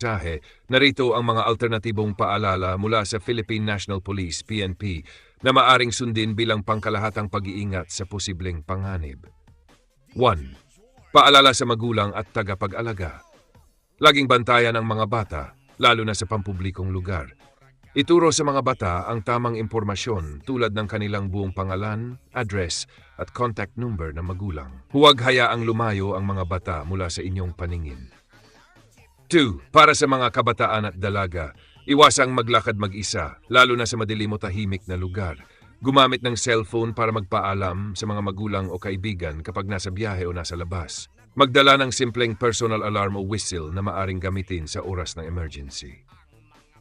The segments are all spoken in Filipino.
mensahe, narito ang mga alternatibong paalala mula sa Philippine National Police, PNP, na maaring sundin bilang pangkalahatang pag-iingat sa posibleng panganib. 1. Paalala sa magulang at tagapag-alaga. Laging bantayan ang mga bata, lalo na sa pampublikong lugar. Ituro sa mga bata ang tamang impormasyon tulad ng kanilang buong pangalan, address, at contact number ng magulang. Huwag hayaang lumayo ang mga bata mula sa inyong paningin. 2. Para sa mga kabataan at dalaga, iwasang maglakad mag-isa, lalo na sa madilim o tahimik na lugar. Gumamit ng cellphone para magpaalam sa mga magulang o kaibigan kapag nasa biyahe o nasa labas. Magdala ng simpleng personal alarm o whistle na maaring gamitin sa oras ng emergency.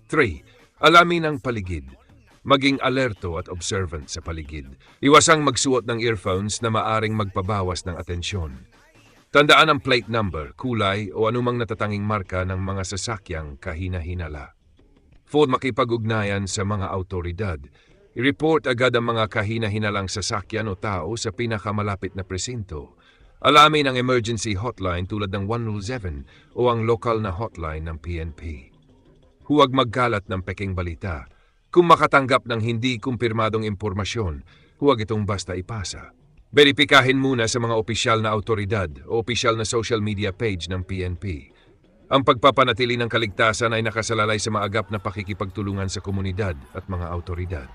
3. Alamin ang paligid. Maging alerto at observant sa paligid. Iwasang magsuot ng earphones na maaring magpabawas ng atensyon. Tandaan ang plate number, kulay o anumang natatanging marka ng mga sasakyang kahina-hinala. 4. Makipag-ugnayan sa mga autoridad. I-report agad ang mga kahina-hinalang sasakyan o tao sa pinakamalapit na presinto. Alamin ang emergency hotline tulad ng 107 o ang lokal na hotline ng PNP. Huwag magkalat ng peking balita. Kung makatanggap ng hindi kumpirmadong impormasyon, huwag itong basta ipasa. Beripikahin muna sa mga opisyal na autoridad o opisyal na social media page ng PNP. Ang pagpapanatili ng kaligtasan ay nakasalalay sa maagap na pakikipagtulungan sa komunidad at mga autoridad.